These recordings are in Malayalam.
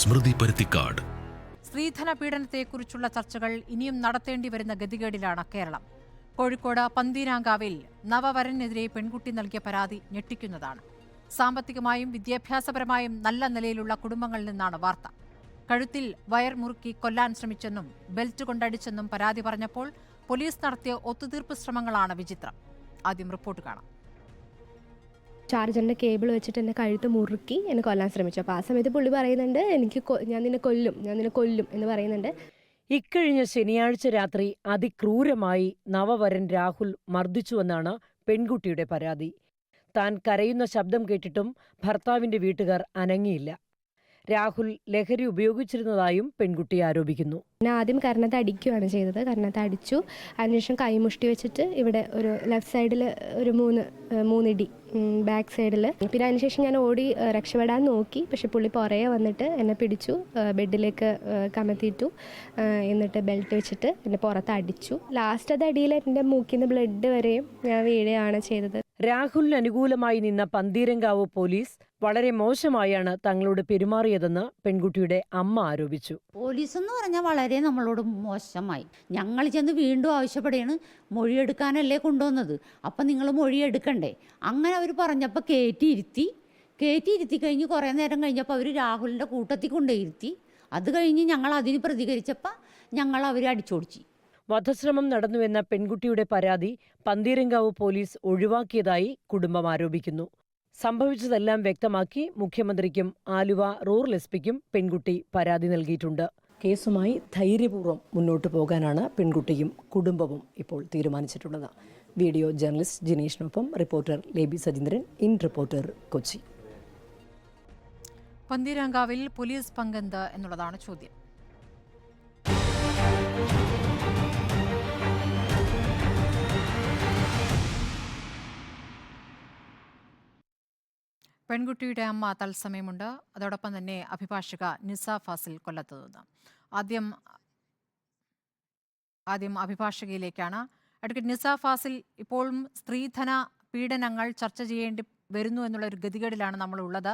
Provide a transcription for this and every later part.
സ്മൃതി പരുത്തിക്കാട്. സ്ത്രീധന പീഡനത്തെക്കുറിച്ചുള്ള ചർച്ചകൾ ഇനിയും നടത്തേണ്ടി വരുന്ന ഗതികേടിലാണ് കേരളം. കോഴിക്കോട് പന്തീരാങ്കാവിൽ നവവരനെതിരെ പെൺകുട്ടി നൽകിയ പരാതി ഞെട്ടിക്കുന്നതാണ്. സാമ്പത്തികമായും വിദ്യാഭ്യാസപരമായും നല്ല നിലയിലുള്ള കുടുംബങ്ങളിൽ നിന്നാണ് വാർത്ത. കഴുത്തിൽ വയർ മുറുക്കി കൊല്ലാൻ ശ്രമിച്ചെന്നും ബെൽറ്റ് കൊണ്ടടിച്ചെന്നും പരാതി പറഞ്ഞപ്പോൾ പോലീസ് നടത്തിയ ഒത്തുതീർപ്പ് ശ്രമങ്ങളാണ് വിചിത്രം. ആദ്യം റിപ്പോർട്ട് കാണാം. ചാർജറിന്റെ കേബിൾ വെച്ചിട്ട് എന്നെ കഴുത്ത് മുറുക്കി എന്നെ കൊല്ലാൻ ശ്രമിച്ചു. അപ്പോൾ ആ സമയത്ത് പുള്ളി പറയുന്നുണ്ട് എനിക്ക് ഞാൻ നിന്നെ കൊല്ലും ഞാൻ നിന്നെ കൊല്ലും എന്ന് പറയുന്നുണ്ട്. ഇക്കഴിഞ്ഞ ശനിയാഴ്ച രാത്രി അതിക്രൂരമായി നവവരൻ രാഹുൽ മർദ്ദിച്ചുവെന്നാണ് പെൺകുട്ടിയുടെ പരാതി. താൻ കരയുന്ന ശബ്ദം കേട്ടിട്ടും ഭർത്താവിന്റെ വീട്ടുകാർ അനങ്ങിയില്ല. രാഹുൽ ലഹരി ഉപയോഗിച്ചിരുന്നതായും പെൺകുട്ടി ആരോപിക്കുന്നു. ഞാൻ ആദ്യം കർണത്തെ അടിക്കുകയാണ് ചെയ്തത്. കർണത്തെ അടിച്ചു. അതിനുശേഷം കൈമുഷ്ടി വെച്ചിട്ട് ഇവിടെ ഒരു ലെഫ്റ്റ് സൈഡിൽ ഒരു മൂന്ന് മൂന്നിടി ബാക്ക് സൈഡിൽ പിന്നെ അതിനുശേഷം ഞാൻ ഓടി രക്ഷപ്പെടാൻ നോക്കി. പക്ഷെ പുള്ളി പുറകെ വന്നിട്ട് എന്നെ പിടിച്ചു. ബെഡിലേക്ക് കമത്തിയിട്ടു എന്നിട്ട് ബെൽറ്റ് വെച്ചിട്ട് എന്നെ പുറത്ത് അടിച്ചു. ലാസ്റ്റ് അത് അടിയിൽ എന്റെ മൂക്കിൽ നിന്ന് ബ്ലഡ് വരെയും ഞാൻ വീഴുകയാണ് ചെയ്തത്. രാഹുലിന് അനുകൂലമായി നിന്ന പന്തീരങ്കാവ് പോലീസ് വളരെ മോശമായാണ് തങ്ങളോട് പെരുമാറിയതെന്ന് പെൺകുട്ടിയുടെ അമ്മ ആരോപിച്ചു. പോലീസ് എന്ന് പറഞ്ഞാൽ വളരെ നമ്മളോട് മോശമായി. ഞങ്ങൾ ചെന്ന് വീണ്ടും ആവശ്യപ്പെടുകയാണ് മൊഴിയെടുക്കാനല്ലേ കൊണ്ടുവന്നത്. അപ്പം നിങ്ങൾ മൊഴിയെടുക്കണ്ടേ? അങ്ങനെ അവർ പറഞ്ഞപ്പോൾ കയറ്റിയിരുത്തി കയറ്റിയിരുത്തി കഴിഞ്ഞ് കുറേ നേരം കഴിഞ്ഞപ്പോൾ അവർ രാഹുലിന്റെ കൂട്ടത്തിൽ കൊണ്ടുയിരുത്തി അത് കഴിഞ്ഞ് ഞങ്ങൾ അതിന് പ്രതികരിച്ചപ്പോൾ ഞങ്ങൾ അവരെ അടിച്ചോടിച്ചു. വധശ്രമം നടന്നുവെന്ന പെൺകുട്ടിയുടെ പരാതി പന്തീരങ്കാവ് പോലീസ് ഒഴിവാക്കിയതായി കുടുംബം ആരോപിക്കുന്നു. സംഭവിച്ചതെല്ലാം വ്യക്തമാക്കി മുഖ്യമന്ത്രിക്കും ആലുവ റൂറൽ എസ് പിക്കും പെൺകുട്ടി പരാതി നൽകിയിട്ടുണ്ട്. കേസുമായി ധൈര്യപൂർവം മുന്നോട്ട് പോകാനാണ് പെൺകുട്ടിയും കുടുംബവും ഇപ്പോൾ തീരുമാനിച്ചിട്ടുള്ളത്. Video journalist ജിനേഷിനൊപ്പം reporter Leby Sajeendran in reporter Kochi. പന്തീരാങ്കാവിൽ police പങ്കെന്ത് എന്നുള്ളതാണ് ചോദ്യം. പെൺകുട്ടിയുടെ അമ്മ തത്സമയമുണ്ട്. അതോടൊപ്പം തന്നെ അഭിഭാഷക നിസ ഫാസിൽ കൊല്ലത്ത് ആദ്യം ആദ്യം അഭിഭാഷകയിലേക്കാണ്. അഡ്വക്കേറ്റ് നിസ ഫാസിൽ ഇപ്പോഴും സ്ത്രീധന പീഡനങ്ങൾ ചർച്ച ചെയ്യേണ്ടി വരുന്നു എന്നുള്ള ഒരു ഗതികേടിലാണ് നമ്മൾ ഉള്ളത്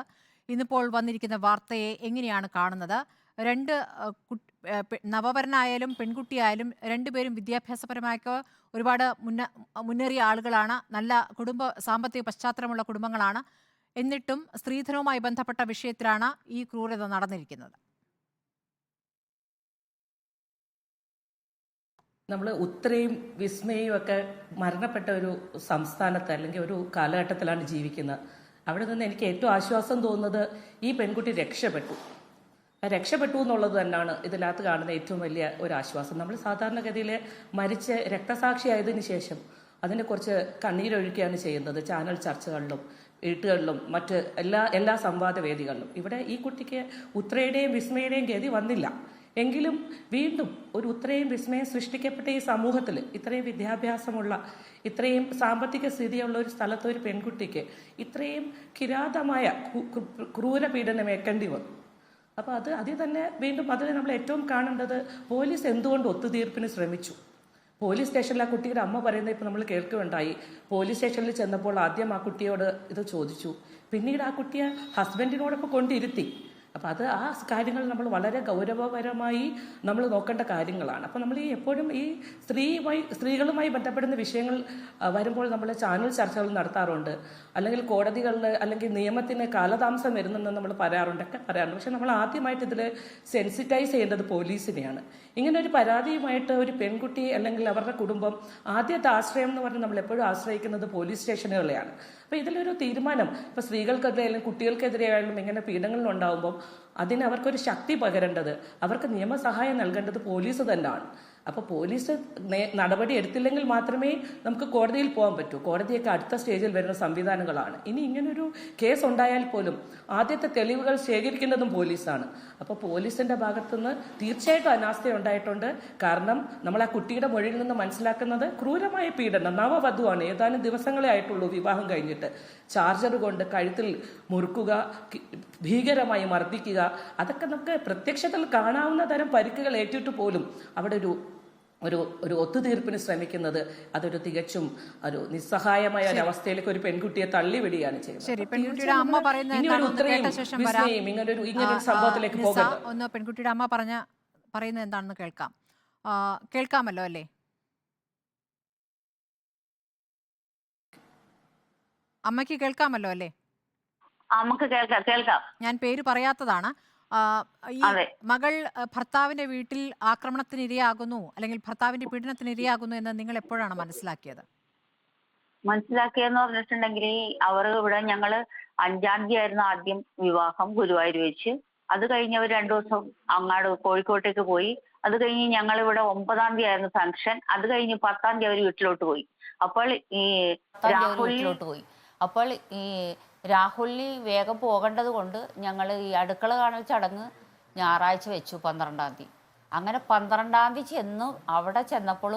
ഇന്നിപ്പോൾ വന്നിരിക്കുന്ന വാർത്തയെ എങ്ങനെയാണ് കാണുന്നത്? രണ്ട് നവവരനായാലും പെൺകുട്ടിയായാലും രണ്ടുപേരും വിദ്യാഭ്യാസപരമായൊക്കെ ഒരുപാട് മുന്ന മുന്നേറിയ ആളുകളാണ്. നല്ല കുടുംബ സാമ്പത്തിക പശ്ചാത്തലമുള്ള കുടുംബങ്ങളാണ്. എന്നിട്ടും സ്ത്രീധനവുമായി ബന്ധപ്പെട്ട വിഷയത്തിലാണ് ഈ ക്രൂരത നടന്നിരിക്കുന്നത്. നമ്മൾ ഉത്രയും വിസ്മയും ഒക്കെ മരണപ്പെട്ട ഒരു സംസ്ഥാനത്ത് അല്ലെങ്കിൽ ഒരു കാലഘട്ടത്തിലാണ് ജീവിക്കുന്നത്. അവിടെ നിന്ന് എനിക്ക് ഏറ്റവും ആശ്വാസം തോന്നുന്നത് ഈ പെൺകുട്ടി രക്ഷപ്പെട്ടു. രക്ഷപ്പെട്ടു എന്നുള്ളത് തന്നെയാണ് ഇതിനകത്ത് കാണുന്ന ഏറ്റവും വലിയ ഒരു ആശ്വാസം. നമ്മൾ സാധാരണഗതിയിൽ മരിച്ച് രക്തസാക്ഷിയായതിനു ശേഷം അതിനെ കുറിച്ച് കണ്ണീരൊഴുക്കുകയാണ് ചെയ്യുന്നത് ചാനൽ ചർച്ചകളിലും. വീട്ടുകളിലും മറ്റ് എല്ലാ എല്ലാ സംവാദ വേദികളിലും. ഇവിടെ ഈ കുട്ടിക്ക് ഉത്രയുടെയും വിസ്മയുടെയും ഗതി വന്നില്ല. എങ്കിലും വീണ്ടും ഒരു ഉത്രയും വിസ്മയം സൃഷ്ടിക്കപ്പെട്ട ഈ സമൂഹത്തിൽ ഇത്രയും വിദ്യാഭ്യാസമുള്ള ഇത്രയും സാമ്പത്തിക സ്ഥിതിയുള്ള ഒരു സ്ഥലത്ത് ഒരു പെൺകുട്ടിക്ക് ഇത്രയും കിരാതമായ ക്രൂര പീഡനം ക്രൂരപീഡനം ഏൽക്കേണ്ടി വന്നു. അപ്പോൾ അത് അതിൽ തന്നെ വീണ്ടും അതിൽ നമ്മൾ ഏറ്റവും കാണേണ്ടത് പോലീസ് എന്തുകൊണ്ട് ഒത്തുതീർപ്പിന് ശ്രമിച്ചു? പോലീസ് സ്റ്റേഷനിൽ ആ കുട്ടിയുടെ അമ്മ പറയുന്നത് ഇപ്പം നമ്മൾ കേൾക്കുകയുണ്ടായി. പോലീസ് സ്റ്റേഷനിൽ ചെന്നപ്പോൾ ആദ്യം ആ കുട്ടിയോട് ഇത് ചോദിച്ചു. പിന്നീട് ആ കുട്ടിയെ ഹസ്ബൻഡിനോടൊപ്പം കൊണ്ടിരുത്തി. അപ്പോൾ അത് ആ കാര്യങ്ങൾ നമ്മൾ വളരെ ഗൗരവപരമായി നമ്മൾ നോക്കേണ്ട കാര്യങ്ങളാണ്. അപ്പോൾ നമ്മൾ ഈ എപ്പോഴും ഈ സ്ത്രീയുമായി സ്ത്രീകളുമായി ബന്ധപ്പെടുന്ന വിഷയങ്ങൾ വരുമ്പോൾ നമ്മൾ ചാനൽ ചർച്ചകൾ നടത്താറുണ്ട്. അല്ലെങ്കിൽ കോടതികളിൽ അല്ലെങ്കിൽ നിയമത്തിന് കാലതാമസം വരുന്നെന്ന് നമ്മൾ പറയാറുണ്ട് ഒക്കെ പറയാറുണ്ട്. പക്ഷെ നമ്മൾ ആദ്യമായിട്ട് ഇതിൽ സെൻസിറ്റൈസ് ചെയ്യേണ്ടത് പോലീസിനെയാണ്. ഇങ്ങനെ ഒരു പരാതിയുമായിട്ട് ഒരു പെൺകുട്ടി അല്ലെങ്കിൽ അവരുടെ കുടുംബം ആദ്യത്തെ ആശ്രയം എന്ന് പറഞ്ഞാൽ നമ്മൾ എപ്പോഴും ആശ്രയിക്കുന്നത് പോലീസ് സ്റ്റേഷനുകളെയാണ്. അപ്പോൾ ഇതിലൊരു തീരുമാനം. ഇപ്പോൾ സ്ത്രീകൾക്കെതിരെയായാലും കുട്ടികൾക്കെതിരെയായാലും ഇങ്ങനെ പീഡനങ്ങൾ ഉണ്ടാകുമ്പോൾ അതിന് അവർക്കൊരു ശക്തി പകരേണ്ടത് അവർക്ക് നിയമസഹായം നൽകേണ്ടത് പോലീസ് തന്നെയാണ് അപ്പോൾ പോലീസ് നടപടി എടുത്തില്ലെങ്കിൽ മാത്രമേ നമുക്ക് കോടതിയിൽ പോകാൻ പറ്റൂ. കോടതിയൊക്കെ അടുത്ത സ്റ്റേജിൽ വരുന്ന സംവിധാനങ്ങളാണ്. ഇനി ഇങ്ങനൊരു കേസ് ഉണ്ടായാൽ പോലും ആദ്യത്തെ തെളിവുകൾ ശേഖരിക്കുന്നതും പോലീസാണ്. അപ്പോൾ പോലീസിന്റെ ഭാഗത്തുനിന്ന് തീർച്ചയായിട്ടും അനാസ്ഥ ഉണ്ടായിട്ടുണ്ട്. കാരണം നമ്മൾ ആ കുട്ടിയുടെ മൊഴിയിൽ നിന്ന് മനസ്സിലാക്കുന്നത് ക്രൂരമായ പീഡനം നവവധുവാണ്. ഏതാനും ദിവസങ്ങളെ ആയിട്ടുള്ളൂ വിവാഹം കഴിഞ്ഞിട്ട്. ചാർജർ കൊണ്ട് കഴുത്തിൽ മുറുക്കുക ഭീകരമായി മർദ്ദിക്കുക അതൊക്കെ നമുക്ക് പ്രത്യക്ഷത്തിൽ കാണാവുന്ന തരം പരിക്കുകൾ ഏറ്റിട്ട് പോലും അവിടെ ഒരു ഒരു ഒരു ഒത്തുതീർപ്പിന് ശ്രമിക്കുന്നത് അതൊരു തികച്ചും ഒരു നിസ്സഹായമായ ഒരു അവസ്ഥയിലേക്ക് ഒരു പെൺകുട്ടിയെ തള്ളിവിടുകയാണ് ചെയ്യുന്നത്. ശരി പെൺകുട്ടിയുടെ അമ്മ പറയുന്നത് എന്താണെന്ന് കേട്ട ശേഷം വരാം. ഇങ്ങനൊരു ഇങ്ങനൊരു ആ, ആ, സംഭവത്തിലേക്ക് ഒന്ന് പെൺകുട്ടിയുടെ അമ്മ പറഞ്ഞ പറയുന്നത് എന്താണെന്ന് കേൾക്കാം. കേൾക്കാമല്ലോ അല്ലേ? അമ്മയ്ക്ക് കേൾക്കാമല്ലോ അല്ലേ? നമുക്ക് കേൾക്കാം കേൾക്കാം. ഞാൻ പേര് പറയാത്തതാണ്. ഈ മകൾ ഭർത്താവിന്റെ വീട്ടിൽ ആക്രമണത്തിന് ഇരയാകുന്നു അല്ലെങ്കിൽ ഭർത്താവിന്റെ പീഡനത്തിന് ഇരയാകുന്നു എന്ന് നിങ്ങൾ എപ്പോഴാണ് മനസ്സിലാക്കിയത്? മനസ്സിലാക്കിയെന്ന് പറഞ്ഞിട്ടുണ്ടെങ്കിൽ അവർ ഇവിടെ ഞങ്ങൾ അഞ്ചാം തീയതി ആയിരുന്നു ആദ്യം വിവാഹം ഗുരുവായൂർ വെച്ച്. അത് കഴിഞ്ഞ് അവർ രണ്ടു ദിവസം അങ്ങാട് കോഴിക്കോട്ടേക്ക് പോയി. അത് കഴിഞ്ഞ് ഞങ്ങൾ ഇവിടെ ഒമ്പതാം തീയതി ആയിരുന്നു ഫംഗ്ഷൻ. അത് കഴിഞ്ഞ് പത്താം തീയതി അവർ വീട്ടിലോട്ട് പോയി. അപ്പോൾ ഈ രാഹുലിലോട്ട് രാഹുൽ പോയി. അപ്പോൾ ഈ രാഹുലിന് വേഗം പോകേണ്ടത് കൊണ്ട് ഞങ്ങൾ ഈ അടുക്കള കാണൽ ചടങ്ങ് ഞായറാഴ്ച വെച്ചു പന്ത്രണ്ടാം തീയതി. അങ്ങനെ പന്ത്രണ്ടാം തീയതി ചെന്ന് അവിടെ ചെന്നപ്പോൾ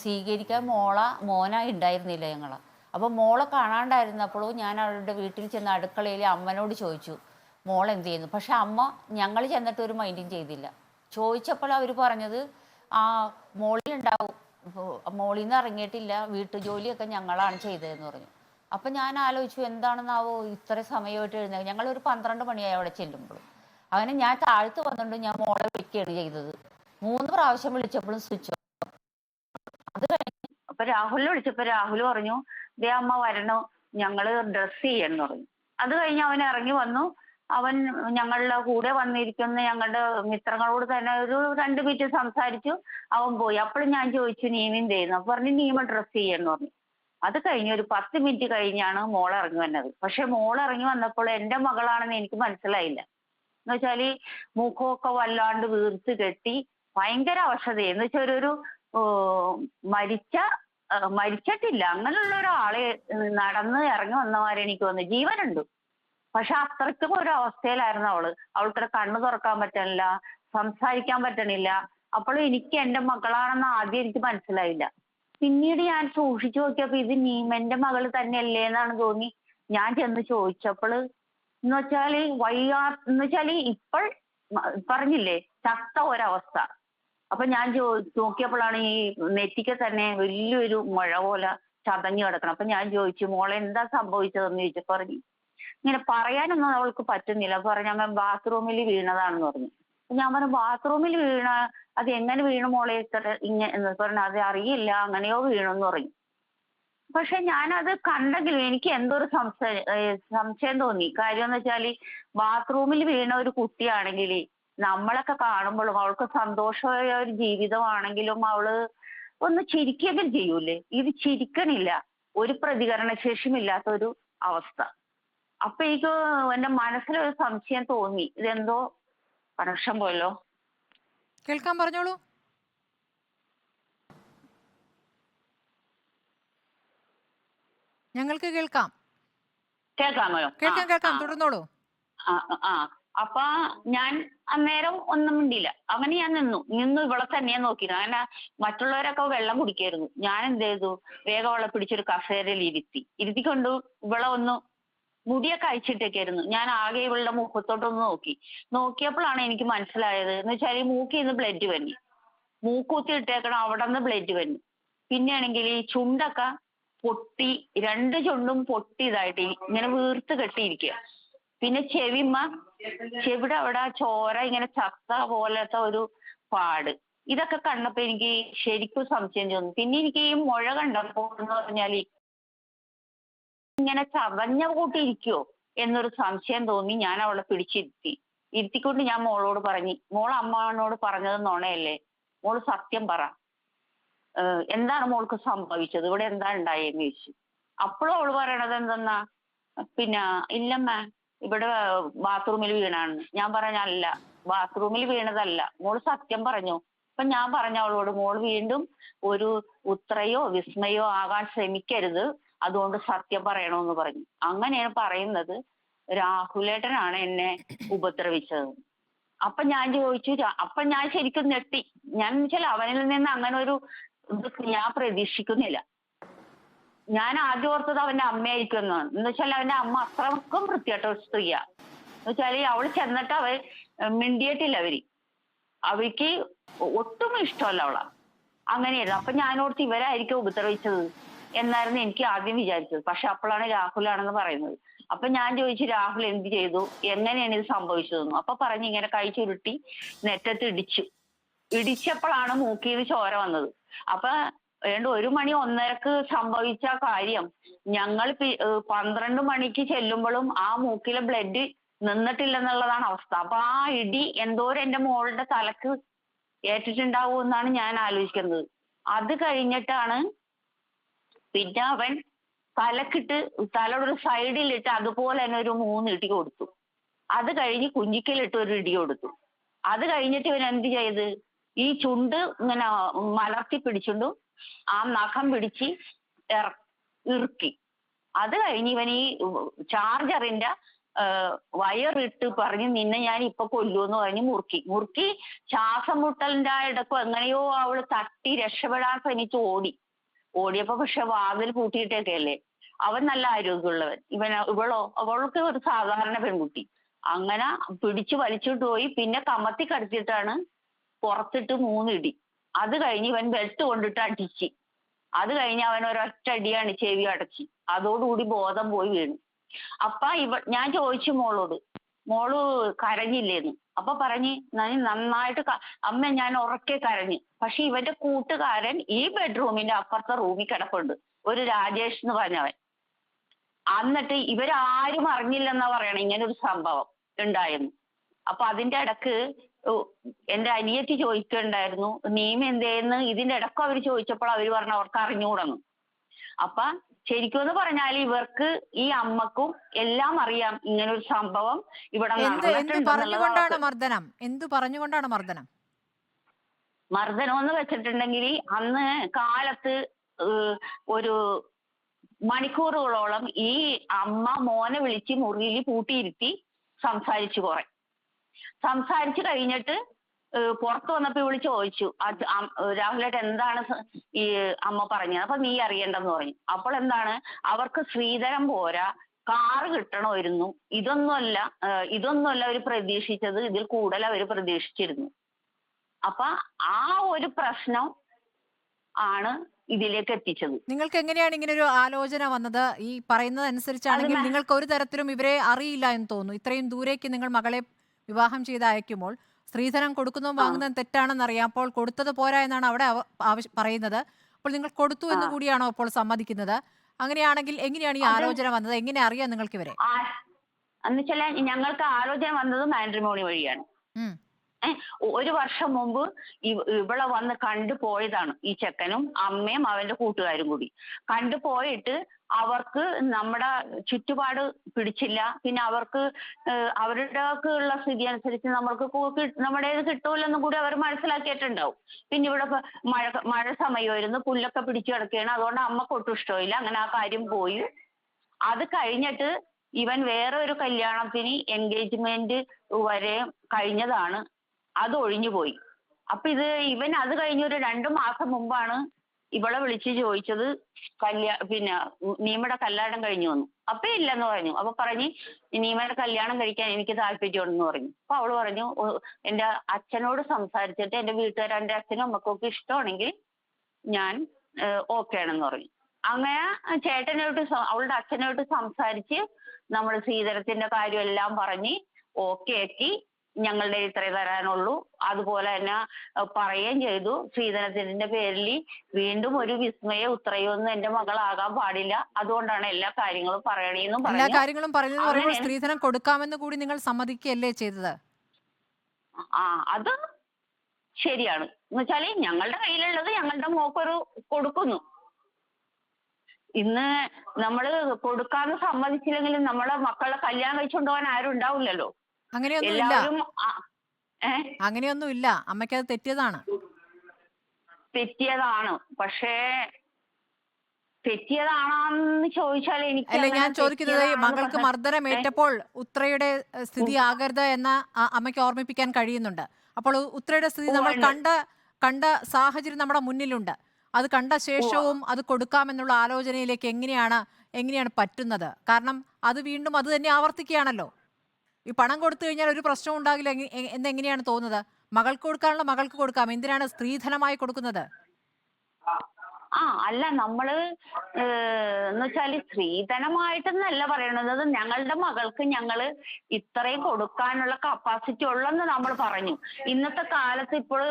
സ്വീകരിക്കാൻ മോള മോന ഉണ്ടായിരുന്നില്ല ഞങ്ങൾ അപ്പോൾ മോളെ കാണാണ്ടായിരുന്നപ്പോൾ ഞാൻ അവരുടെ വീട്ടിൽ ചെന്ന് അടുക്കളയിൽ അമ്മനോട് ചോദിച്ചു മോൾ എന്ത് ചെയ്യുന്നു പക്ഷെ അമ്മ ഞങ്ങൾ ചെന്നിട്ട് ഒരു മൈൻഡും ചെയ്തില്ല. ചോദിച്ചപ്പോൾ അവർ പറഞ്ഞത് ആ മോളിലുണ്ടാവും. മോളിൽ നിന്ന് ഇറങ്ങിയിട്ടില്ല. വീട്ടുജോലിയൊക്കെ ഞങ്ങളാണ് ചെയ്തതെന്ന് പറഞ്ഞു. അപ്പം ഞാൻ ആലോചിച്ചു എന്താണെന്നാവോ ഇത്ര സമയമായിട്ട് എഴുന്നേൽ ഞങ്ങൾ ഒരു പന്ത്രണ്ട് മണിയായി അവിടെ ചെല്ലുമ്പോൾ അങ്ങനെ ഞാൻ താഴ്ത്ത് വന്നിട്ട് ഞാൻ മോളെ വിളിക്കുകയാണ് ചെയ്തത്. മൂന്ന് പ്രാവശ്യം വിളിച്ചപ്പോഴും സ്വിച്ച് അത് കഴിഞ്ഞ് അപ്പൊ രാഹുലിനെ വിളിച്ചപ്പോ രാഹുൽ പറഞ്ഞു ദേ അമ്മ വരണോ? ഞങ്ങൾ ഡ്രസ് ചെയ്യണം പറഞ്ഞു. അത് കഴിഞ്ഞ് അവൻ ഇറങ്ങി വന്നു. അവൻ ഞങ്ങളുടെ കൂടെ വന്നിരിക്കുന്ന ഞങ്ങളുടെ മിത്രങ്ങളോട് തന്നെ ഒരു രണ്ട് മിനിറ്റ് സംസാരിച്ചു. അവൻ പോയി. അപ്പോഴും ഞാൻ ചോദിച്ചു ചെയ്യുന്നു? അപ്പൊ പറഞ്ഞു നീമ ഡ്രസ് ചെയ്യണം പറഞ്ഞു. അത് കഴിഞ്ഞ് ഒരു പത്ത് മിനിറ്റ് കഴിഞ്ഞാണ് മോൾ ഇറങ്ങി വന്നത്. പക്ഷെ മോൾ ഇറങ്ങി വന്നപ്പോൾ എന്റെ മകളാണെന്ന് എനിക്ക് മനസ്സിലായില്ല. എന്ന് വെച്ചാൽ മുഖമൊക്കെ വല്ലാണ്ട് വീർത്ത് കെട്ടി ഭയങ്കര അവശത. എന്ന് വെച്ചാൽ ഒരു മരിച്ച മരിച്ചിട്ടില്ല. അങ്ങനെയുള്ള ഒരാളെ നടന്ന് ഇറങ്ങി വന്നമാരെ എനിക്ക് തോന്നുന്നു. ജീവനുണ്ട്. പക്ഷെ അത്രയ്ക്കും ഒരു അവസ്ഥയിലായിരുന്നു അവൾ. അവൾക്കൊരു കണ്ണു തുറക്കാൻ പറ്റണില്ല സംസാരിക്കാൻ പറ്റണില്ല. അപ്പോൾ എനിക്ക് എന്റെ മകളാണെന്ന് ആദ്യം എനിക്ക് മനസ്സിലായില്ല. പിന്നീട് ഞാൻ സൂക്ഷിച്ചു നോക്കിയപ്പോ ഇത് നീമന്റെ മകൾ തന്നെയല്ലേ എന്നാണ് തോന്നി. ഞാൻ ചെന്ന് ചോദിച്ചപ്പോൾ എന്ന് വെച്ചാൽ വയ്യാ എന്ന് വെച്ചാൽ ഇപ്പോൾ പറഞ്ഞില്ലേ ചത്ത ഒരവസ്ഥ. അപ്പൊ ഞാൻ നോക്കിയപ്പോഴാണ് ഈ നെറ്റിക്ക് തന്നെ വലിയൊരു മുഴ പോലെ ചതഞ്ഞു കിടക്കണം അപ്പൊ ഞാൻ ചോദിച്ചു മോളെ എന്താ സംഭവിച്ചതെന്ന് ചോദിച്ചു. പറഞ്ഞു. ഇങ്ങനെ പറയാനൊന്നും അവൾക്ക് പറ്റുന്നില്ല. പറഞ്ഞ ബാത്റൂമിൽ വീണതാണെന്ന് പറഞ്ഞു. ഞാൻ പറഞ്ഞു ബാത്റൂമിൽ വീണ അത് എങ്ങനെ വീണു മോളെ? ഇത്ര ഇങ്ങനെ പറഞ്ഞു അത് അറിയില്ല അങ്ങനെയോ വീണു എന്ന് പറഞ്ഞു പക്ഷെ ഞാനത് കണ്ടെങ്കിലും എനിക്ക് എന്തൊരു സംശയം സംശയം തോന്നി. കാര്യം എന്ന് വെച്ചാൽ ബാത്റൂമിൽ വീണ ഒരു കുട്ടിയാണെങ്കിൽ നമ്മളൊക്കെ കാണുമ്പോഴും അവൾക്ക് സന്തോഷമായ ഒരു ജീവിതമാണെങ്കിലും അവൾ ഒന്ന് ചിരിക്കുകയും ചെയ്യൂലേ? ഇത് ചിരിക്കണില്ല. ഒരു പ്രതികരണ ശേഷിയും ഇല്ലാത്ത ഒരു അവസ്ഥ. അപ്പൊ എനിക്ക് എന്റെ മനസ്സിലൊരു സംശയം തോന്നി. ഇതെന്തോ കണക്ഷൻ പോയല്ലോ. കേൾക്കാൻ പറഞ്ഞോളൂ. ഞങ്ങൾക്ക് കേൾക്കാം. കേൾക്കാമോ കേൾക്കാം കേൾക്കാം. തുടർന്നോളൂ. ആ ആ അപ്പൊ ഞാൻ അന്നേരം ഒന്നും മിണ്ടിയില്ല. അങ്ങനെ ഞാൻ നിന്നു. നിന്നു ഇവിടെ തന്നെ നോക്കി അങ്ങനെ മറ്റുള്ളവരൊക്കെ വെള്ളം കുടിക്കായിരുന്നു. ഞാൻ എന്ത് ചെയ്തു? വേഗം അവളെ പിടിച്ചൊരു കസേരയിൽ ഇരുത്തി. ഇരുത്തിക്കൊണ്ട് ഇവളെ ഒന്ന് മുടിയൊക്കെ അയച്ചിട്ടൊക്കെയായിരുന്നു ഞാൻ ആകെ ഇവളുടെ മുഖത്തോട്ടൊന്ന് നോക്കി. നോക്കിയപ്പോഴാണ് എനിക്ക് മനസ്സിലായത്. എന്ന് വെച്ചാൽ ഈ മൂക്കിൽ നിന്ന് ബ്ലഡ് വന്നി. മൂക്കൂത്തി ഇട്ടേക്കണം അവിടെ നിന്ന് ബ്ലഡ് വന്നി. പിന്നെയാണെങ്കിൽ ഈ ചുണ്ടൊക്കെ പൊട്ടി രണ്ട് ചുണ്ടും പൊട്ടി ഇതായിട്ട് ഇങ്ങനെ വീർത്ത് കെട്ടിയിരിക്കുക. പിന്നെ ചെവിമ്മ ചെവിടെ അവിടെ ചോര ഇങ്ങനെ ചത്ത പോലത്തെ ഒരു പാട്. ഇതൊക്കെ കണ്ടപ്പോ എനിക്ക് ശരിക്കും സംശയം തോന്നി. പിന്നെ എനിക്ക് ഈ മുഴ കണ്ടപ്പോ എന്ന് പറഞ്ഞാൽ ഇങ്ങനെ ചവഞ്ഞ കൂട്ടി ഇരിക്കുവോ എന്നൊരു സംശയം തോന്നി ഞാൻ അവളെ പിടിച്ചിരുത്തി. ഇരുത്തിക്കൊണ്ട് ഞാൻ മോളോട് പറഞ്ഞു മോൾ അമ്മാവനോട് പറഞ്ഞത് നുണയല്ലേ? മോൾ സത്യം പറ. എന്താണ് മോൾക്ക് സംഭവിച്ചത്? ഇവിടെ എന്താ ഉണ്ടായെന്ന് ചോദിച്ചു. അപ്പോഴും അവൾ പറയണത് എന്തെന്നാ? പിന്നെ ഇല്ലമ്മ ഇവിടെ ബാത്റൂമിൽ വീണാണ്. ഞാൻ പറഞ്ഞല്ല ബാത്റൂമിൽ വീണതല്ല. മോൾ സത്യം പറഞ്ഞു. അപ്പൊ ഞാൻ പറഞ്ഞ അവളോട് മോൾ വീണ്ടും ഒരു ഉത്രയോ വിസ്മയോ ആകാൻ ശ്രമിക്കരുത്. അതുകൊണ്ട് സത്യം പറയണമെന്ന് പറഞ്ഞു. അങ്ങനെയാണ് പറയുന്നത്. രാഹുലേട്ടനാണ് എന്നെ ഉപദ്രവിച്ചത്. അപ്പൊ ഞാൻ ചോദിച്ചു "രാ- അപ്പൊ ഞാൻ ശരിക്കും ഞെട്ടി. ഞാൻ വെച്ചാൽ അവനിൽ നിന്ന് അങ്ങനെ ഒരു ഞാൻ പ്രതീക്ഷിക്കുന്നില്ല. ഞാൻ ആദ്യം ഓർത്തത് അവന്റെ അമ്മയായിരിക്കും എന്നാണ് എന്ന് വെച്ചാൽ അവന്റെ അമ്മ അത്രക്കും വൃത്തിയായിട്ട ഒരു സ്ത്രീയാ. എന്ന് വെച്ചാൽ അവൾ ചെന്നിട്ട് അവർ മിണ്ടിയിട്ടില്ല അവർ. അവർക്ക് ഒട്ടും ഇഷ്ടമല്ല അവളെ. അങ്ങനെയായിരുന്നു. അപ്പൊ ഞാനോർത്ത് ഇവരായിരിക്കും ഉപദ്രവിച്ചത്. എന്നായിരുന്നു എനിക്ക് ആദ്യം വിചാരിച്ചത്. പക്ഷെ അപ്പോഴാണ് രാഹുലാണെന്ന് പറയുന്നത്. അപ്പൊ ഞാൻ ചോദിച്ചു രാഹുൽ എന്ത് ചെയ്തു? എങ്ങനെയാണ് ഇത് സംഭവിച്ചതെന്ന്? അപ്പൊ പറഞ്ഞു ഇങ്ങനെ കൈ ചുരുട്ടി നെറ്റത്ത് ഇടിച്ചു. ഇടിച്ചപ്പോഴാണ് മൂക്കിന്ന് ചോര വന്നത്. അപ്പൊ ഏണ്ട ഒരു മണി ഒന്നരക്ക് സംഭവിച്ച കാര്യം ഞങ്ങൾ പന്ത്രണ്ട് മണിക്ക് ചെല്ലുമ്പോഴും ആ മൂക്കിലെ ബ്ലഡ് നിന്നിട്ടില്ലെന്നുള്ളതാണ് അവസ്ഥ. അപ്പൊ ആ ഇടി എന്തോരം എന്റെ മോളുടെ തലക്ക് ഏറ്റിട്ടുണ്ടാവും എന്നാണ് ഞാൻ ആലോചിക്കുന്നത്. അത് കഴിഞ്ഞിട്ടാണ് പിന്നെ അവൻ തലക്കിട്ട് തലയുടെ സൈഡിലിട്ട് അതുപോലെ തന്നെ ഒരു മൂന്ന് ഇടി കൊടുത്തു. അത് കഴിഞ്ഞ് കുഞ്ഞിക്കലിട്ട് ഒരു ഇടി കൊടുത്തു. അത് കഴിഞ്ഞിട്ട് ഇവൻ എന്ത് ചെയ്ത്? ഈ ചുണ്ട് ഇങ്ങനെ മലർത്തി പിടിച്ചുകൊണ്ടും ആ നഖം പിടിച്ച് ഇറക്കി. അത് കഴിഞ്ഞ് ഇവൻ ഈ ചാർജറിന്റെ വയറിട്ട് പറഞ്ഞ് നിന്നെ ഞാൻ ഇപ്പൊ കൊല്ലൂന്ന് പറഞ്ഞ് മുറുക്കി. മുറുക്കി ശ്വാസം മുട്ടലിന്റെ ഇടക്കും എങ്ങനെയോ അവൾ തട്ടി രക്ഷപ്പെടാൻ ശ്രമിച്ച് ഓടി. ഓടിയപ്പോ പക്ഷെ വാതിൽ പൂട്ടിയിട്ടേക്കല്ലേ? അവൻ നല്ല ആരോഗ്യമുള്ളവൻ. ഇവൻ ഇവളോ അവൾക്ക് ഒരു സാധാരണ പെൺകുട്ടി. അങ്ങനെ പിടിച്ചു വലിച്ചിട്ട് പോയി പിന്നെ കമത്തി കടത്തിയിട്ടാണ് പുറത്തിട്ട് മൂന്നിടി അത് കഴിഞ്ഞ് ഇവൻ ബെൽറ്റ് കൊണ്ടിട്ട് അടിച്ച്. അത് കഴിഞ്ഞ് അവൻ ഒരൊറ്റ അടിയാണ് ചെവി അടച്ച്. അതോടുകൂടി ബോധം പോയി വീണു. അപ്പ ഇവ ഞാൻ ചോദിച്ചു മോളോട് മോൾ കരഞ്ഞില്ലേന്ന്. അപ്പൊ പറഞ്ഞ് നന്നായിട്ട് അമ്മ ഞാൻ ഉറക്കെ കരഞ്ഞ്. പക്ഷെ ഇവന്റെ കൂട്ടുകാരൻ ഈ ബെഡ്റൂമിന്റെ അപ്പുറത്തെ റൂമിൽ കിടപ്പുണ്ട്. ഒരു രാജേഷ് എന്ന് പറഞ്ഞവൻ. എന്നിട്ട് ഇവരാരും അറിഞ്ഞില്ലെന്നാ പറയണേ ഇങ്ങനെ ഒരു സംഭവം ഉണ്ടായിരുന്നു അപ്പൊ അതിന്റെ ഇടയ്ക്ക് എന്റെ അനിയത്തി ചോദിക്കുന്നുണ്ടായിരുന്നു നീമെന്തേന്ന് ഇതിന്റെ ഇടയ്ക്ക് അവർ ചോദിച്ചപ്പോൾ അവർ പറഞ്ഞു അവർക്ക് അറിഞ്ഞുകൂടെന്ന് അപ്പൊ ശരിക്കും എന്ന് പറഞ്ഞാൽ ഇവർക്ക് ഈ അമ്മക്കും എല്ലാം അറിയാം ഇങ്ങനെ ഒരു സംഭവം ഇവിടെ പറഞ്ഞുകൊണ്ടാണ് മർദ്ദനം? എന്ത് പറഞ്ഞുകൊണ്ടാണ് മർദ്ദനം? മർദ്ദനം എന്ന് വെച്ചിട്ടുണ്ടെങ്കിൽ അന്ന് കാലത്ത് ഒരു മണിക്കൂറുകളോളം ഈ അമ്മ മോനെ വിളിച്ച് മുറിയിൽ പൂട്ടിയിരുത്തി സംസാരിച്ചു കുറെ. സംസാരിച്ചു കഴിഞ്ഞിട്ട് പുറത്ത് വന്നപ്പോൾ ഇവൾ ചോദിച്ചു അത് അം- രാഹുലേട്ട് എന്താണ് ഈ അമ്മ പറഞ്ഞത്? അപ്പൊ നീ അറിയണ്ടെന്ന് പറഞ്ഞു. അപ്പോൾ എന്താണ്? അവർക്ക് ശ്രീധരം പോരാ കാറ് കിട്ടണമായിരുന്നു. ഇതൊന്നുമല്ല ഇതൊന്നുമല്ല അവർ പ്രതീക്ഷിച്ചത് ഇതിൽ കൂടുതൽ അവർ പ്രതീക്ഷിച്ചിരുന്നു. അപ്പൊ ആ ഒരു പ്രശ്നം ആണ് ഇതിലേക്ക് എത്തിച്ചത്. നിങ്ങൾക്ക് എങ്ങനെയാണ് ഇങ്ങനെ ഒരു ആലോചന വന്നത്? ഈ പറയുന്നത് അനുസരിച്ചാണെങ്കിൽ നിങ്ങൾക്ക് ഒരു തരത്തിലും ഇവരെ അറിയില്ല എന്ന് തോന്നുന്നു. ഇത്രയും ദൂരേക്ക് നിങ്ങൾ മകളെ വിവാഹം ചെയ്ത് അയക്കുമ്പോൾ സ്ത്രീധനം കൊടുക്കുന്നതും. വാങ്ങുന്നതും തെറ്റാണെന്ന് അറിയാം അപ്പോൾ കൊടുത്തത് പോരാ എന്നാണ് അവിടെ അവ- പറയുന്നത്. അപ്പോൾ നിങ്ങൾ കൊടുത്തു എന്ന് കൂടിയാണോ അപ്പോൾ സമ്മതിക്കുന്നത്? അങ്ങനെയാണെങ്കിൽ എങ്ങനെയാണ് ഈ ആലോചന വന്നത്? എങ്ങനെ അറിയാം നിങ്ങൾക്ക് ഇവരെ? എന്നുവെച്ചാൽ ഞങ്ങൾക്ക് ആലോചന വന്നത് മാട്രിമോണി വഴിയാണ്. ഒരു വർഷം മുമ്പ് ഇവിടെ വന്ന് കണ്ടു പോയതാണ് ഈ ചെക്കനും അമ്മയും അവന്റെ കൂട്ടുകാരും കൂടി. കണ്ടു പോയിട്ട് അവർക്ക് നമ്മുടെ ചുറ്റുപാട് പിടിച്ചില്ല. പിന്നെ അവർക്ക് അവരുടെ ഉള്ള സ്ഥിതി അനുസരിച്ച് നമ്മൾക്ക് നമ്മുടെ ഇത് കിട്ടൂലെന്നും കൂടി അവർ മനസ്സിലാക്കിയിട്ടുണ്ടാവും. പിന്നെ ഇവിടെ മഴ മഴ സമയമായിരുന്നു. പുല്ലൊക്കെ പിടിച്ചു കിടക്കുകയാണ്. അതുകൊണ്ട് അമ്മയ്ക്ക് ഒട്ടും ഇഷ്ടമില്ല. അങ്ങനെ ആ കാര്യം പോയി. അത് കഴിഞ്ഞിട്ട് ഇവൻ വേറെ ഒരു കല്യാണത്തിന് എൻഗേജ്മെന്റ് വരെ കഴിഞ്ഞതാണ്. അത് ഒഴിഞ്ഞു പോയി. അപ്പൊ ഇത് ഇവൻ അത് കഴിഞ്ഞൊരു രണ്ടു മാസം മുമ്പാണ് ഇവളെ വിളിച്ച് ചോദിച്ചത് കല്യാ പിന്നെ നീമയുടെ കല്യാണം കഴിഞ്ഞു വന്നു അപ്പൊ ഇല്ലെന്ന് പറഞ്ഞു. അപ്പൊ പറഞ്ഞ് നീമയുടെ കല്യാണം കഴിക്കാൻ എനിക്ക് താല്പര്യമുണ്ടെന്ന് പറഞ്ഞു. അപ്പൊ അവൾ പറഞ്ഞു "ഓ, എന്റെ അച്ഛനോട് സംസാരിച്ചിട്ട് എന്റെ വീട്ടുകാർ എന്റെ അച്ഛനും അമ്മക്കൊക്കെ ഇഷ്ടമാണെങ്കിൽ ഞാൻ ഓക്കെ ആണെന്ന് പറഞ്ഞു. അങ്ങനെ ചേട്ടനോട്ട് അവളുടെ അച്ഛനോട്ട് സംസാരിച്ച് നമ്മൾ ശ്രീധരത്തിന്റെ കാര്യം എല്ലാം പറഞ്ഞ് ഓക്കെ ആക്കി. ഞങ്ങളുടെ ഇത്രേ തരാനുള്ളൂ. അതുപോലെ തന്നെ പറയുകയും ചെയ്തു. സ്ത്രീധനത്തിന്റെ പേരിൽ വീണ്ടും ഒരു വിസ്മയ ഉത്രയൊന്നും എന്റെ മകളാകാൻ പാടില്ല. അതുകൊണ്ടാണ് എല്ലാ കാര്യങ്ങളും പറയണേന്നും എല്ലാ പറഞ്ഞു കാര്യങ്ങളും പറയുന്നത് പറയുമ്പോൾ സ്ത്രീധനം കൊടുക്കാമെന്ന് കൂടി നിങ്ങൾ സമ്മതിക്കുകയല്ലേ ചെയ്തത്? ആ അത് ശരിയാണ്. എന്ന് വെച്ചാൽ ഞങ്ങളുടെ കയ്യിലുള്ളത് ഞങ്ങളുടെ മോക്കൊരു കൊടുക്കുന്നു. ഇന്ന് നമ്മൾ കൊടുക്കാന്ന് സമ്മതിച്ചില്ലെങ്കിലും നമ്മളെ മക്കളെ കല്യാണം കഴിച്ചുകൊണ്ട് പോകാൻ ആരും ഉണ്ടാവില്ലല്ലോ. അങ്ങനെയൊന്നുമില്ല എല്ലാവരും ആ, ഏ? അങ്ങനെയൊന്നുമില്ല അമ്മയ്ക്ക് അത് തെറ്റിയതാണ്. തെറ്റിയതാണ്. പക്ഷേ തെറ്റിയതാണെന്ന് ചോദിച്ചാൽ എനിക്ക് അല്ല അങ്ങനെ ഞാൻ ചോദിക്കുന്നത് ഈ തെറ്റിയതാണെന്ന് മകൾക്ക് പറഞ്ഞാൽ- മർദ്ദനമേറ്റപ്പോൾ ഉത്രയുടെ ഏഹ്, സ്ഥിതി ആകരുത് എന്ന് ആ അമ്മയ്ക്ക് ഓർമ്മിപ്പിക്കാൻ കഴിയുന്നുണ്ട്. അപ്പോൾ ഉ- ഉത്രയുടെ സ്ഥിതി നമ്മൾ ഉണ്ട്. കണ്ട കണ്ട സാഹചര്യം നമ്മുടെ മുന്നിലുണ്ട്. അത് കണ്ട ശേഷവും അത് കൊടുക്കാമെന്നുള്ള ആലോചനയിലേക്ക് എങ്ങനെയാണ് എങ്ങനെയാണ് പറ്റുന്നത്? കാരണം അത് വീണ്ടും അത് തന്നെ ആവർത്തിക്കുകയാണല്ലോ. ഈ പണം കൊടുത്തു കഴിഞ്ഞാൽ ഒരു പ്രശ്നം ഉണ്ടാകില്ല. എന്നെങ്ങനെയാണ് തോന്നുന്നത്? മകൾക്ക് കൊടുക്കാനുള്ള മകൾക്ക് കൊടുക്കാം. എന്തിനാണ് സ്ത്രീധനമായി കൊടുക്കുന്നത്? ആ അല്ല നമ്മൾ എന്ന് വെച്ചാൽ സ്ത്രീധനമായിട്ടെന്നല്ല പറയണത്. ഞങ്ങളുടെ മകൾക്ക് ഞങ്ങൾ ഇത്രയും കൊടുക്കാനുള്ള കപ്പാസിറ്റി ഉള്ളെന്ന് നമ്മൾ പറഞ്ഞു. ഇന്നത്തെ കാലത്ത് ഇപ്പോൾ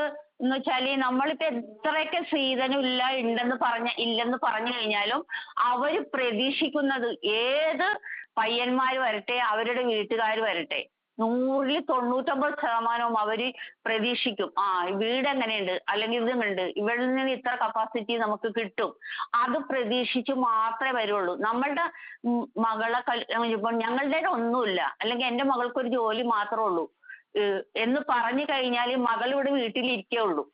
എന്ന് വെച്ചാൽ നമ്മളിപ്പോ എത്രയൊക്കെ സ്ത്രീധനം ഇല്ല ഉണ്ടെന്ന് പറഞ്ഞ ഇല്ലെന്ന് പറഞ്ഞു കഴിഞ്ഞാലും അവർ പ്രതീക്ഷിക്കുന്നത് ഏത് പയ്യന്മാര് വരട്ടെ അവരുടെ വീട്ടുകാർ വരട്ടെ. നൂറിൽ തൊണ്ണൂറ്റൊമ്പത് ശതമാനവും അവർ പ്രതീക്ഷിക്കും. ആ വീട് എങ്ങനെയുണ്ട്? അല്ലെങ്കിൽ ഇതുണ്ട്. ഇവിടെ നിന്ന് ഇത്ര കപ്പാസിറ്റി നമുക്ക് കിട്ടും. അത് പ്രതീക്ഷിച്ച് മാത്രമേ വരുള്ളൂ. നമ്മളുടെ മകളെ കൽ ഇപ്പൊ ഞങ്ങളുടെ ഒന്നുമില്ല. അല്ലെങ്കിൽ എന്റെ മകൾക്ക് ഒരു ജോലി മാത്രമേ ഉള്ളൂ. എന്ന് പറഞ്ഞു കഴിഞ്ഞാൽ മകൾ ഇവിടെ വീട്ടിലിരിക്കേ ഉള്ളൂ.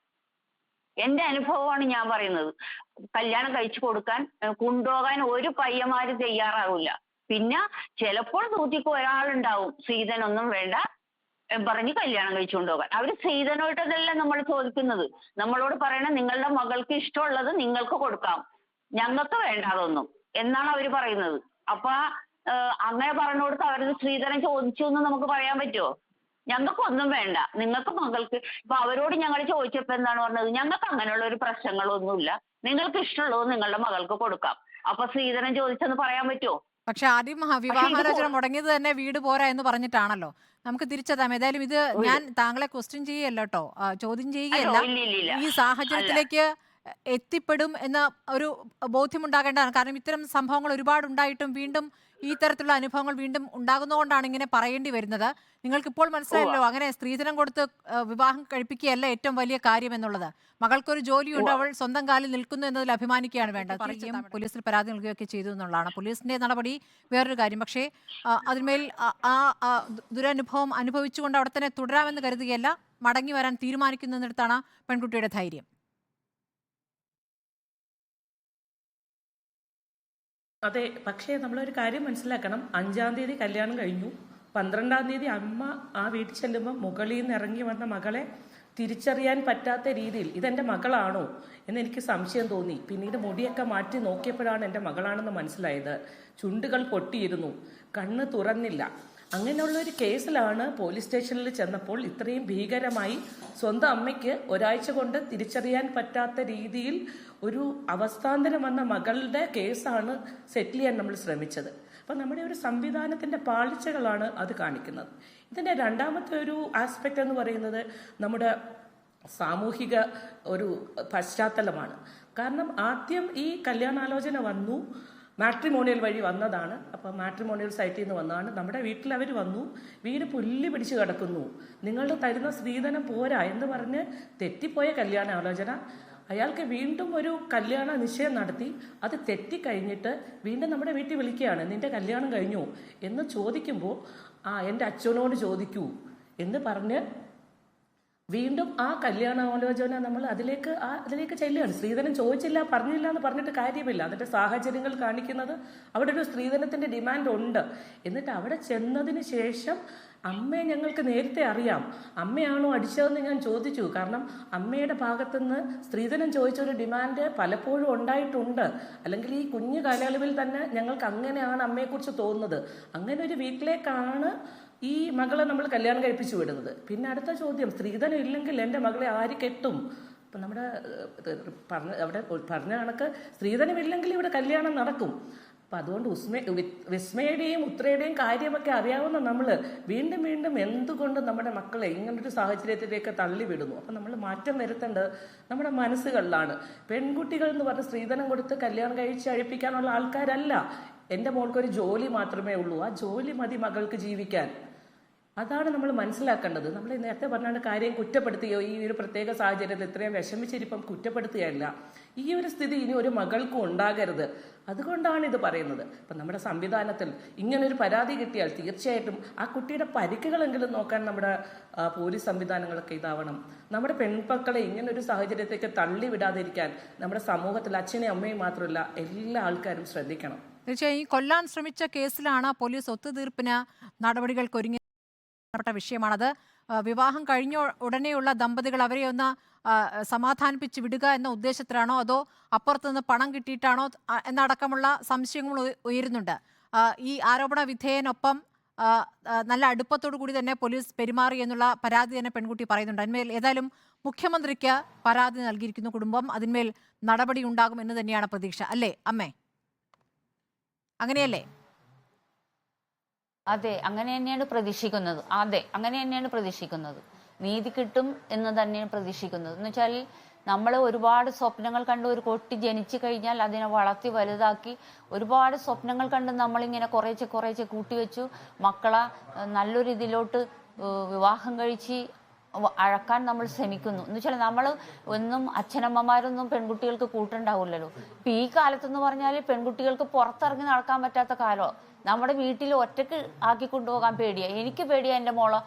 എന്റെ അനുഭവമാണ് ഞാൻ പറയുന്നത്. കല്യാണം കഴിച്ചു കൊടുക്കാൻ കൊണ്ടുപോകാൻ ഒരു പയ്യന്മാര് തയ്യാറാവില്ല. പിന്നെ ചിലപ്പോൾ സൂചിക്ക് ഒരാളുണ്ടാവും. സീതനൊന്നും വേണ്ട. പറഞ്ഞ് കല്യാണം കഴിച്ചുകൊണ്ട് പോകാൻ അവർ സീതനോട്ടതല്ല നമ്മൾ ചോദിക്കുന്നത്. നമ്മളോട് പറയണ നിങ്ങളുടെ മകൾക്ക് ഇഷ്ടമുള്ളത് നിങ്ങൾക്ക് കൊടുക്കാം. ഞങ്ങൾക്ക് വേണ്ട അതൊന്നും. എന്നാണ് അവർ പറയുന്നത്. അപ്പൊ അങ്ങനെ പറഞ്ഞു കൊടുത്ത് അവരത് സ്ത്രീധനം ചോദിച്ചു എന്ന് നമുക്ക് പറയാൻ പറ്റുമോ ഞങ്ങൾക്ക് ഒന്നും വേണ്ട. നിങ്ങൾക്ക് മകൾക്ക് ഇപ്പൊ അവരോട് ഞങ്ങൾ ചോദിച്ചപ്പോ എന്താണ് പറഞ്ഞത്? ഞങ്ങൾക്ക് അങ്ങനെയുള്ള ഒരു പ്രശ്നങ്ങളൊന്നുമില്ല. നിങ്ങൾക്ക് ഇഷ്ടമുള്ളത് നിങ്ങളുടെ മകൾക്ക് കൊടുക്കാം. അപ്പൊ സ്ത്രീധനം ചോദിച്ചെന്ന് പറയാൻ പറ്റുമോ പക്ഷെ ആദ്യം വിവാഹാലോചന മുടങ്ങിയത് തന്നെ വീട് പോരാ എന്ന് പറഞ്ഞിട്ടാണല്ലോ. നമുക്ക് തിരിച്ചതാം. ഏതായാലും ഇത് ഞാൻ താങ്കളെ ക്വസ്റ്റ്യൻ ചെയ്യല്ലോ കേട്ടോ ചോദ്യം ചെയ്യുകയല്ല. ഈ സാഹചര്യത്തിലേക്ക് എത്തിപ്പെടും എന്ന ഒരു ബോധ്യമുണ്ടാകേണ്ടതാണ്. കാരണം ഇത്തരം സംഭവങ്ങൾ ഒരുപാട് ഉണ്ടായിട്ടും വീണ്ടും ഈ തരത്തിലുള്ള അനുഭവങ്ങൾ വീണ്ടും ഉണ്ടാകുന്നതുകൊണ്ടാണ് ഇങ്ങനെ പറയേണ്ടി വരുന്നത്. നിങ്ങൾക്ക് ഇപ്പോൾ മനസ്സിലായല്ലോ അങ്ങനെ സ്ത്രീധനം കൊടുത്ത് വിവാഹം കഴിപ്പിക്കുകയല്ല ഏറ്റവും വലിയ കാര്യം എന്നുള്ളത്. മകൾക്കൊരു ജോലിയുണ്ട് അവൾ സ്വന്തം കാലിൽ നിൽക്കുന്നു എന്നതിൽ അഭിമാനിക്കുകയാണ് വേണ്ടത്. പറയും പോലീസിൽ പരാതി നൽകുകയൊക്കെ ചെയ്തു എന്നുള്ളതാണ്. പോലീസിന്റെ നടപടി വേറൊരു കാര്യം. പക്ഷേ അതിന്മേൽ ആ- ദുരനുഭവം അനുഭവിച്ചുകൊണ്ട് അവിടെ തന്നെ തുടരാമെന്ന് കരുതുകയല്ല മടങ്ങി വരാൻ തീരുമാനിക്കുന്നിടത്താണ് പെൺകുട്ടിയുടെ ധൈര്യം. അതെ പക്ഷേ നമ്മളൊരു കാര്യം മനസ്സിലാക്കണം. അഞ്ചാം തീയതി കല്യാണം കഴിഞ്ഞു. പന്ത്രണ്ടാം തീയതി അമ്മ ആ വീട്ടിൽ ചെല്ലുമ്പോൾ മുകളിൽ നിന്ന് ഇറങ്ങി വന്ന മകളെ തിരിച്ചറിയാൻ പറ്റാത്ത രീതിയിൽ ഇതെന്റെ മകളാണോ എന്ന് എനിക്ക് സംശയം തോന്നി. പിന്നീട് മുടിയൊക്കെ മാറ്റി നോക്കിയപ്പോഴാണ് എന്റെ മകളാണെന്ന് മനസ്സിലായത്. ചുണ്ടുകൾ പൊട്ടിയിരുന്നു. കണ്ണ് തുറന്നില്ല. അങ്ങനെയുള്ള ഒരു കേസിലാണ് പോലീസ് സ്റ്റേഷനിൽ ചെന്നപ്പോൾ ഇത്രയും ഭീകരമായി സ്വന്തം അമ്മയ്ക്ക് ഒരാഴ്ച കൊണ്ട് തിരിച്ചറിയാൻ പറ്റാത്ത രീതിയിൽ ഒരു അവസ്ഥാന്തരം വന്ന മകളുടെ കേസാണ് സെറ്റിൽ ചെയ്യാൻ നമ്മൾ ശ്രമിച്ചത്. അപ്പം നമ്മുടെ ഒരു സംവിധാനത്തിന്റെ പാളിച്ചകളാണ് അത് കാണിക്കുന്നത്. ഇതിന്റെ രണ്ടാമത്തെ ഒരു ആസ്പെക്റ്റ് എന്ന് പറയുന്നത് നമ്മുടെ സാമൂഹിക ഒരു പശ്ചാത്തലമാണ്. കാരണം ആദ്യം ഈ കല്യാണാലോചന വന്നു. മാട്രിമോണിയൽ വഴി വന്നതാണ്. അപ്പോൾ മാട്രിമോണിയൽ സൈറ്റിൽ നിന്ന് വന്നതാണ്. നമ്മുടെ വീട്ടിൽ അവർ വന്നു. വീട് പുല്ലി പിടിച്ച് കിടക്കുന്നു. നിങ്ങൾ തരുന്ന സ്ത്രീധനം പോരാ എന്ന് പറഞ്ഞ് തെറ്റിപ്പോയ കല്യാണ ആലോചന. അയാൾക്ക് വീണ്ടും ഒരു കല്യാണ നിശ്ചയം നടത്തി. അത് തെറ്റിക്കഴിഞ്ഞിട്ട് വീണ്ടും നമ്മുടെ വീട്ടിൽ വിളിക്കുകയാണ്. നിന്റെ കല്യാണം കഴിഞ്ഞു? എന്ന് ചോദിക്കുമ്പോൾ ആ എന്റെ അച്ഛനോട് ചോദിക്കൂ എന്ന് പറഞ്ഞ് വീണ്ടും ആ കല്യാണാലോചന നമ്മൾ അതിലേക്ക് ആ അതിലേക്ക് ചെല്ലുകയാണ്. സ്ത്രീധനം ചോദിച്ചില്ല പറഞ്ഞില്ല എന്ന് പറഞ്ഞിട്ട് കാര്യമില്ല. അതിന്റെ സാഹചര്യങ്ങൾ കാണിക്കുന്നത് അവിടെ ഒരു സ്ത്രീധനത്തിന്റെ ഡിമാൻഡ് ഉണ്ട്. എന്നിട്ട് അവിടെ ചെന്നതിന് ശേഷം അമ്മയെ ഞങ്ങൾക്ക് നേരത്തെ അറിയാം. അമ്മയാണോ അടിച്ചതെന്ന് ഞാൻ ചോദിച്ചു. കാരണം അമ്മയുടെ ഭാഗത്തുനിന്ന് സ്ത്രീധനം ചോദിച്ച ഒരു ഡിമാൻഡ് പലപ്പോഴും ഉണ്ടായിട്ടുണ്ട്. അല്ലെങ്കിൽ ഈ കുഞ്ഞു കാലയളവിൽ തന്നെ ഞങ്ങൾക്ക് അങ്ങനെയാണ് അമ്മയെക്കുറിച്ച് തോന്നുന്നത്. അങ്ങനെ ഒരു വീട്ടിലേക്കാണ് ഈ മകളെ നമ്മൾ കല്യാണം കഴിപ്പിച്ചു വിടുന്നത്. പിന്നെ അടുത്ത ചോദ്യം സ്ത്രീധനം ഇല്ലെങ്കിൽ എന്റെ മകളെ ആര് കെട്ടും? അപ്പം നമ്മുടെ പറഞ്ഞ അവിടെ പറഞ്ഞ കണക്ക് സ്ത്രീധനം ഇല്ലെങ്കിൽ ഇവിടെ കല്യാണം നടക്കും. അപ്പം അതുകൊണ്ട് ഉസ്മ വിസ്മയുടെയും ഉത്രയുടെയും കാര്യമൊക്കെ അറിയാവുന്ന നമ്മൾ വീണ്ടും വീണ്ടും എന്തുകൊണ്ട് നമ്മുടെ മക്കളെ ഇങ്ങനൊരു സാഹചര്യത്തിലേക്ക് തള്ളിവിടുന്നു? അപ്പം നമ്മൾ മാറ്റം വരുത്തേണ്ടത് നമ്മുടെ മനസ്സുകളിലാണ്. പെൺകുട്ടികൾ എന്ന് പറഞ്ഞ് സ്ത്രീധനം കൊടുത്ത് കല്യാണം കഴിച്ച് അഴിപ്പിക്കാനുള്ള ആൾക്കാരല്ല. എന്റെ മോൾക്കൊരു ജോലി മാത്രമേ ഉള്ളൂ. ആ ജോലി മതി മകൾക്ക് ജീവിക്കാൻ. അതാണ് നമ്മൾ മനസ്സിലാക്കേണ്ടത്. നമ്മൾ നേരത്തെ പറഞ്ഞാണ് കാര്യം കുറ്റപ്പെടുത്തുകയോ ഈ ഒരു പ്രത്യേക സാഹചര്യത്തിൽ ഇത്രയും വിഷമിച്ചിരിപ്പം കുറ്റപ്പെടുത്തുകയല്ല. ഈ ഒരു സ്ഥിതി ഇനി ഒരു മകൾക്കും ഉണ്ടാകരുത്. അതുകൊണ്ടാണ് ഇത് പറയുന്നത്. അപ്പം നമ്മുടെ സംവിധാനത്തിൽ ഇങ്ങനൊരു പരാതി കിട്ടിയാൽ തീർച്ചയായിട്ടും ആ കുട്ടിയുടെ പരിക്കുകളെങ്കിലും നോക്കാൻ നമ്മുടെ പോലീസ് സംവിധാനങ്ങളൊക്കെ ഇതാവണം. നമ്മുടെ പെൺമക്കളെ ഇങ്ങനൊരു സാഹചര്യത്തേക്ക് തള്ളി വിടാതിരിക്കാൻ നമ്മുടെ സമൂഹത്തിൽ അച്ഛനെയും അമ്മയും മാത്രമല്ല എല്ലാ ആൾക്കാരും ശ്രദ്ധിക്കണം. തീർച്ചയായും ഈ കൊല്ലാൻ ശ്രമിച്ച കേസിലാണ് പോലീസ് ഒത്തുതീർപ്പിന് നടപടികൾക്ക് ഒരുങ്ങി പ്പെട്ട വിഷയമാണത്. വിവാഹം കഴിഞ്ഞ ഉടനെയുള്ള ദമ്പതികൾ അവരെ ഒന്ന് സമാധാനിപ്പിച്ച് വിടുക എന്ന ഉദ്ദേശത്തിലാണോ? അതോ അപ്പുറത്ത് നിന്ന് പണം കിട്ടിയിട്ടാണോ? എന്നടക്കമുള്ള സംശയങ്ങൾ ഉയരുന്നുണ്ട്. ഈ ആരോപണ വിധേയനൊപ്പം നല്ല അടുപ്പത്തോടു കൂടി തന്നെ പോലീസ് പെരുമാറി എന്നുള്ള പരാതി തന്നെ പെൺകുട്ടി പറയുന്നുണ്ട്. അതിന്മേൽ ഏതായാലും മുഖ്യമന്ത്രിക്ക് പരാതി നൽകിയിരിക്കുന്നു കുടുംബം. അതിന്മേൽ നടപടി ഉണ്ടാകും എന്ന് തന്നെയാണ് പ്രതീക്ഷ. അല്ലേ അമ്മേ? അങ്ങനെയല്ലേ? അതെ അങ്ങനെ തന്നെയാണ് പ്രതീക്ഷിക്കുന്നത്. അതെ അങ്ങനെ തന്നെയാണ് പ്രതീക്ഷിക്കുന്നത്. നീതി കിട്ടും എന്ന് തന്നെയാണ് പ്രതീക്ഷിക്കുന്നത്. എന്ന് വെച്ചാൽ നമ്മൾ ഒരുപാട് സ്വപ്നങ്ങൾ കണ്ട് ഒരു കുട്ടി ജനിച്ചു കഴിഞ്ഞാൽ അതിനെ വളർത്തി വലുതാക്കി ഒരുപാട് സ്വപ്നങ്ങൾ കണ്ട് നമ്മളിങ്ങനെ കുറേശ്ശെ കുറേശ്ശെ കൂട്ടിവെച്ചു. മക്കളെ നല്ലൊരു ഇതിലോട്ട് വിവാഹം കഴിച്ച് അഴക്കാൻ നമ്മൾ ശ്രമിക്കുന്നു. എന്ന് വെച്ചാൽ നമ്മൾ ഒന്നും അച്ഛനമ്മമാരൊന്നും പെൺകുട്ടികൾക്ക് കൂട്ടുണ്ടാവില്ലല്ലോ. ഇപ്പൊ ഈ കാലത്തെന്ന് പറഞ്ഞാൽ പെൺകുട്ടികൾക്ക് പുറത്തിറങ്ങി നടക്കാൻ പറ്റാത്ത കാലമോ നമ്മുടെ വീട്ടിൽ ഒറ്റയ്ക്ക് ആക്കി കൊണ്ടുപോകാൻ പേടിയാ. എനിക്ക് പേടിയാ എന്റെ മോളെ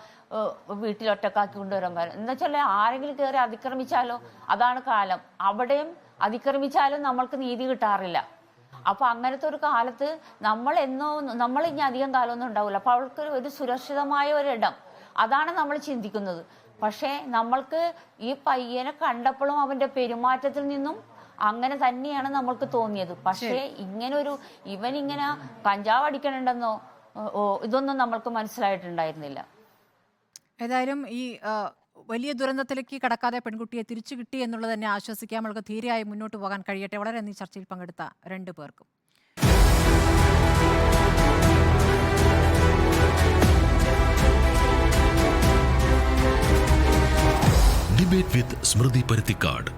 വീട്ടിൽ ഒറ്റക്കാക്കി കൊണ്ടുവരാൻ പറ്റും എന്ന് വെച്ചാൽ ആരെങ്കിലും കയറി അതിക്രമിച്ചാലോ? അതാണ് കാലം. അവിടെയും അതിക്രമിച്ചാലും നമ്മൾക്ക് നീതി കിട്ടാറില്ല. അപ്പൊ അങ്ങനത്തെ ഒരു കാലത്ത് നമ്മൾ എന്നോ നമ്മൾ ഇനി അധികം കാലമൊന്നും ഉണ്ടാവില്ല. അപ്പൊ അവൾക്ക് ഒരു സുരക്ഷിതമായ ഒരിടം. അതാണ് നമ്മൾ ചിന്തിക്കുന്നത്. പക്ഷേ നമ്മൾക്ക് ഈ പയ്യനെ കണ്ടപ്പോഴും അവന്റെ പെരുമാറ്റത്തിൽ നിന്നും അങ്ങനെ തന്നെയാണ് നമ്മൾക്ക് തോന്നിയത്. പക്ഷേ ഇങ്ങനെ ഒരു ഇവൻ ഇങ്ങനെ കഞ്ചാവ് അടിക്കണുണ്ടെന്നോ ഇതൊന്നും നമ്മൾക്ക് മനസ്സിലായിട്ടുണ്ടായിരുന്നില്ല. ഏതായാലും ഈ വലിയ ദുരന്തത്തിലേക്ക് കടക്കാതെ പെൺകുട്ടിയെ തിരിച്ചു കിട്ടി എന്നുള്ളത് തന്നെ ആശ്വസിക്കാം നമ്മൾക്ക് ധീരയായി മുന്നോട്ട് പോകാൻ കഴിയട്ടെ. വളരെ നീ ചർച്ചയിൽ പങ്കെടുത്ത രണ്ടു പേർക്കും. ഡിബേറ്റ് വിത്ത് സ്മൃതി പരുത്തിക്കാട്